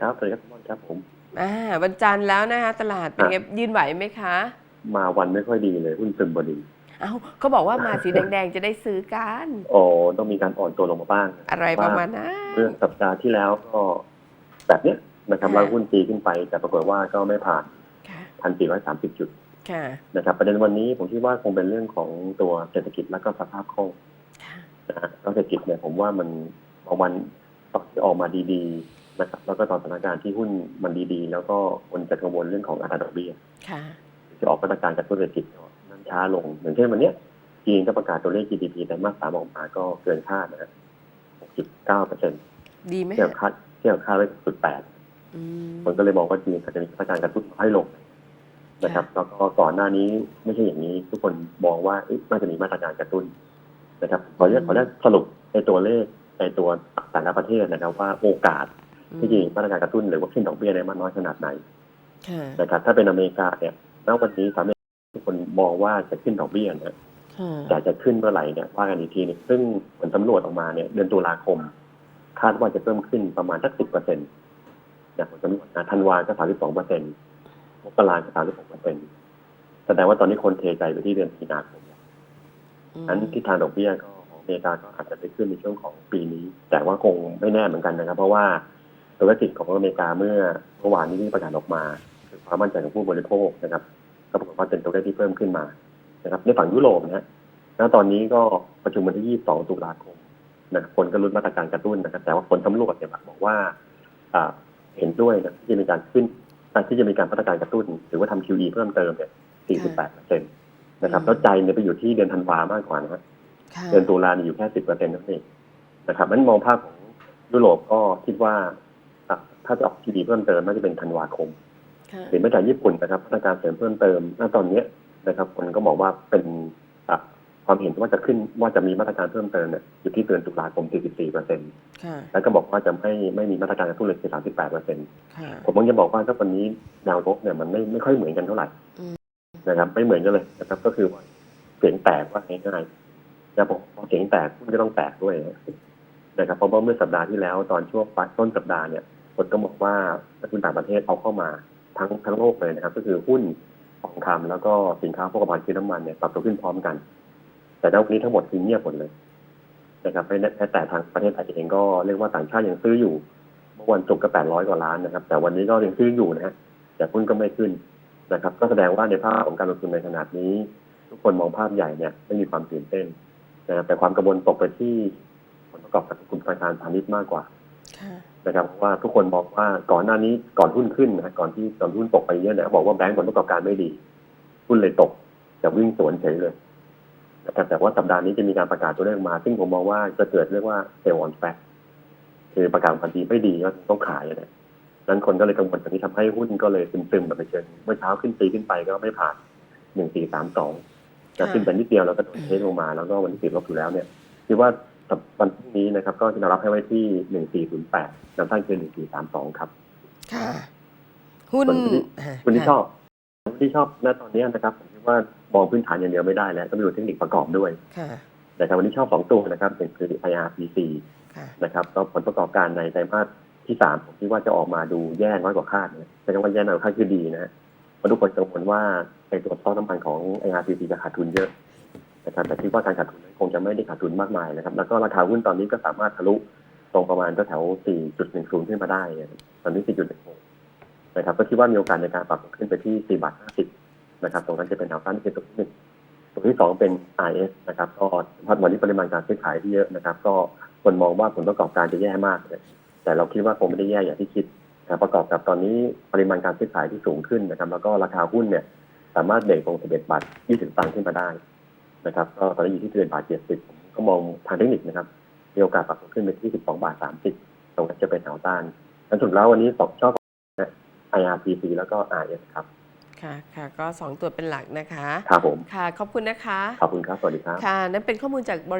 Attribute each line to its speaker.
Speaker 1: ครับสวัสดีครับคุณม่อนครับผม
Speaker 2: อ่าวันจันทร์แล้วนะคะตลาดเป็นไงยืนไหวไหมคะ
Speaker 1: มาวันไม่ค่อยดีเลยหุ้นซึมบดี
Speaker 2: เอ้าเขาบอกว่ามาสีแดงๆจะได้ซื้อกัน
Speaker 1: อ๋อต้องมีการอ่อนตัวลงมาบ้าง
Speaker 2: อะไรประมาณนั้น
Speaker 1: เรื่องสัปดาห์ที่แล้วก็แบบเนี้ยนะครับ
Speaker 2: ค่ะ
Speaker 1: เราหุ้นตีขึ้นไป แต่ปรากฏว่าก็ไม่ผ่าน
Speaker 2: ค่ะ
Speaker 1: พันสี่ร้อยสามสิบจุด
Speaker 2: ค่ะ
Speaker 1: นะครับประเด็นวันนี้ผมคิดว่าคงเป็นเรื่องของตัวเศรษฐกิจและก็สภาพคล่อง
Speaker 2: ค่ะ
Speaker 1: นะฮะก็เศรษฐกิจเนี่ยผมว่ามันบางวันตอนที่ออกมาดีๆ นะครับ แล้วก็ตอนสถานการณ์ที่หุ้นมันดีๆ แล้วก็คนจะกังวลเรื่องของอัตราดอกเบี้ย
Speaker 2: ค่ะ
Speaker 1: จะออกมาตรการกระตุ้นเศรษฐกิจนั้นช้าลงอย่างเช่นวันเนี้ยจีนก็ประกาศตัวเลข GDP แต่มาสสามออกมาก็เกินคาดนะฮะ6.9เปอร์เซ็นต์
Speaker 2: ดีไหม
Speaker 1: เทียบ
Speaker 2: คะ
Speaker 1: คาดเทียบคาดไว้6.8
Speaker 2: อืม
Speaker 1: คนก็เลยมองว่าจีนอาจจะมีมาตรการกระตุ้นให้ลงนะครับแล้วก็ก่อนหน้านี้ไม่ใช่อย่างนี้ทุกคนมองว่าเอ๊ะน่าจะมีมาตรการกระตุ้นนะครับขออนุญาตขออนุญาตสรุปในตัวเลขในตัวแต่ละประเทศนะครับว่าโอกาส ที่จะมีมาตรการกระตุ้นหรือว่าขึ้นดอกเบี้ยได้มากน้อยขนาดไหน
Speaker 2: ค่ะ
Speaker 1: นะครับถ้าเป็นอเมริกาเนี่ยณวันนี้สหรัฐอเมริกาทุกคนมองว่าจะขึ้นดอกเบี้ยนะ
Speaker 2: ค่ะ
Speaker 1: แต่จะขึ้นเมื่อไหร่เนี่ยว่ากันอีกทีหนึงซึ่งผลสำรวจออกมาเนี่ยเดือนตุลาคม คาดว่าจะเพิ่มขึ้นประมาณสักสิบเปอร์เซ็นต์จากผลสำรวจนะธันวาก็สามสิบสองเปอร์เซ็นต์มกราก็สามสิบหกเปอร์เซ็นต์แสดงว่าตอนนี้คนเทใจไปที่เดือนมีนาคม
Speaker 2: อืม
Speaker 1: นั้นทิศทางดอกเบี้ยก็ของอเมริกาก็อาจจะไปขึ้นในช่วงของปีนี้ แต่ว่าคงไม่แน่เหมือนกันนะครับ เพราะว่า ตัวเลขของอเมริกาเมื่อเมื่อวานนี้ที่ประกาศออกมาคือความมั่นใจของผู้บริโภคนะครับก็ปรากฏว่าเป็นตัวเลขที่เพิ่มขึ้นมานะครับ ในฝั่งยุโรปนะฮะณตอนนี้ก็ประชุมวันที่ 22 ตุลาคมนะครับคนก็รุ้นมาตรการกระตุ้นนะครับ แต่ว่าผลสำรวจเนี่ยบอกว่าอ่าเห็นด้วยนะที่จะมีการขึ้นอ่าที่จะมีการมาตรการกระตุ้น หรือว่าทำ QE เพิ่มเติมเนี่ย 48เปอร์เซ็นต์นะครับแล้วใจเนี่ยไปอยู่ที่เดือนธันวามากกว่านะฮะ
Speaker 2: ค่ะ
Speaker 1: เดือนตุลาเนี่ยอยู่แค่สิบเปอร์เซ็นต์นั่นเองนะครับนั้นมองภาพของยุโรปก็คิดว่าอะ ถ้าจะออก QE เพิ่มเติมน่าจะเป็นธันวาคม
Speaker 2: ค่ะ
Speaker 1: เห็นมาจากญี่ปุ่นนะครับมาตรการเสริมเพิ่มเติมณตอนเนี้ยนะครับ คนก็บอกว่าเป็นอะความเห็นว่าจะขึ้นว่าจะมีมาตรการเพิ่มเติมเนี่ยอยู่ที่เดือนตุลาคม 44เปอร์เซ็นต์
Speaker 2: ค่ะ
Speaker 1: แล้วก็บอกว่าจะไม่ไม่มีมาตรการกระตุ้นเลยคือ38เปอร์เซ็นต์
Speaker 2: ค่ะ
Speaker 1: ผมก็จะบอกว่าถ้าวันนี้แนวโน้มเนี่ยมันไม่ไม่ค่อยเหมือนกันเท่าไหร่
Speaker 2: อืม
Speaker 1: นะครับ ไม่เหมือนกันเลยนะครับ ก็คือว่าเสียงแตกว่าง่ายๆนะผมพอเสียงแตกมันก็ต้องแตกด้วยนะครับเพราะว่าเมื่อสัปดาห์ที่แล้วตอนช่วงปลายต้นสัปดาห์เนี่ย คนก็บอกว่านักทุนต่างประเทศเอาเข้ามาทั้งทั้งโลกเลยนะครับ ก็คือหุ้นทองคำแล้วก็สินค้าพวกภัณฑ์คือน้ำมันเนี่ยปรับตัวขึ้นพร้อมกัน แต่ณวันนี้ทั้งหมดคือเงียบหมดเลยนะครับไม่แม้แต่ทางประเทศไทยเองก็เรียกว่าต่างชาติยังซื้ออยู่เมื่อวันศุกร์ก็แปดร้อยกว่าล้านนะครับ แต่วันนี้ก็ยังซื้ออยู่นะฮะแต่หุ้นก็ไม่ขึ้นนะครับ ก็แสดงว่าในภาพของการลงทุนในขนาดนี้ ทุกคนมองภาพใหญ่เนี่ยไม่มีความตื่นเต้นนะครับแต่ความกังวลตกไปที่ผลประกอบการกลุ่มธนาคารพาณิชย์มากกว่า นะครับเพราะว่าทุกคนบอกว่าก่อนหน้านี้ก่อนหุ้นขึ้นนะก่อนที่ก่อนหุ้นตกไปเยอะเนี่ยบอกว่าแบงก์ผลประกอบการไม่ดี หุ้นเลยตกจะวิ่งสวนเฉยเลยนะครับแต่ว่าสัปดาห์นี้จะมีการประกาศตัวเลขมา ซึ่งผมมองว่าจะเกิดเรียกว่าเซลล์ออนแฟกคือประกาศพันทีไม่ดีก็ต้องขายนะนั้นคนก็เลยกังวลแบบนี้ทำให้หุ้นก็เลยซึมๆแบบไปเชิงเมื่อเช้าขึ้นตีขึ้นไปก็ไม่ผ่านหนึ่งสี่สามสองจะขึ้นไปนิดเดียวแล้วก็โดนเทคลงมาแล้วก็วันที่ติดลบอยู่แล้วเนี่ยคิดว่า วันพรุ่งนี้นะครับ ก็จะรับให้ไว้ที่หนึ่งสี่ศูนย์แปดแนวต้านคือหนึ่งสี่สามสองครับ
Speaker 2: ค่ะ หุ้น
Speaker 1: คนที่
Speaker 2: อ่า
Speaker 1: คุณที่
Speaker 2: ค่ะ
Speaker 1: ชอบคนที่ชอบณตอนนี้นะครับผมคิดว่ามองพื้นฐานอย่างเดียวไม่ได้แล้วต้องไปดูเทคนิคประกอบด้วย
Speaker 2: ค่ะ
Speaker 1: แต่ครับวันนี้ชอบสองตัวนะครับเป็นคือ IRPC
Speaker 2: ค่ะ
Speaker 1: นะครับก็ผลประกอบการในไตรมาสที่สามผมคิดว่าจะออกมาดูแย่น้อยกว่าคาดนะแต่ว่าแย่น้อยกว่าคาดคือดีนะฮะเพราะทุกคนกังวลว่าไอ้ตัวซอสน้ำมันของ IRPC จะขาดทุนเยอะ นะครับแต่คิดว่าการขาดทุนคงจะไม่ได้ขาดทุนมากมายนะครับแล้วก็ราคาหุ้นตอนนี้ก็สามารถทะลุตรงประมาณแถว 4.10 ขึ้นมาได้ ตอนนี้ 4.16 นะครับ ก็คิดว่ามีโอกาสในการปรับตัวขึ้นไปที่ 4 บาท 50 นะครับ ตรงนั้นจะเป็นแนวต้านที่เป็นตัวที่หนึ่งตัวที่สองเป็น IS นะครับ ก็วันนี้ปริมาณการซื้อขายที่เยอะนะครับ ก็คนมองว่าผลประกอบการจะแย่มาก แต่เราคิดว่าคงไม่ได้แย่อย่างที่คิดนะประกอบกับตอนนี้ปริมาณการซื้อขายที่สูงขึ้นนะครับ แล้วก็ราคาหุ้นเนี่ย สามารถเบรกตรง11 บาท 20 ตังค์ขึ้นมาได้ นะครับ ก็ตอนนี้อยู่ที่11บาท70ผมก็มองทางเทคนิคนะครับ มีโอกาสปรับตัวขึ้นไปที่12บาท30ตรงนั้นจะเป็นแนวต้านอันสุดแล้ววันนี้สองชอบ IRPC แล้วก็ RS ครับ
Speaker 2: ค่ะค่ะก็สองตัวเป็นหลักนะคะ
Speaker 1: ครับผม
Speaker 2: ค่ะ ขอบคุณนะคะ
Speaker 1: ขอบคุณครับ สวัสดีครับ
Speaker 2: ค่ะ นั่นเป็นข้อมูลจากบริ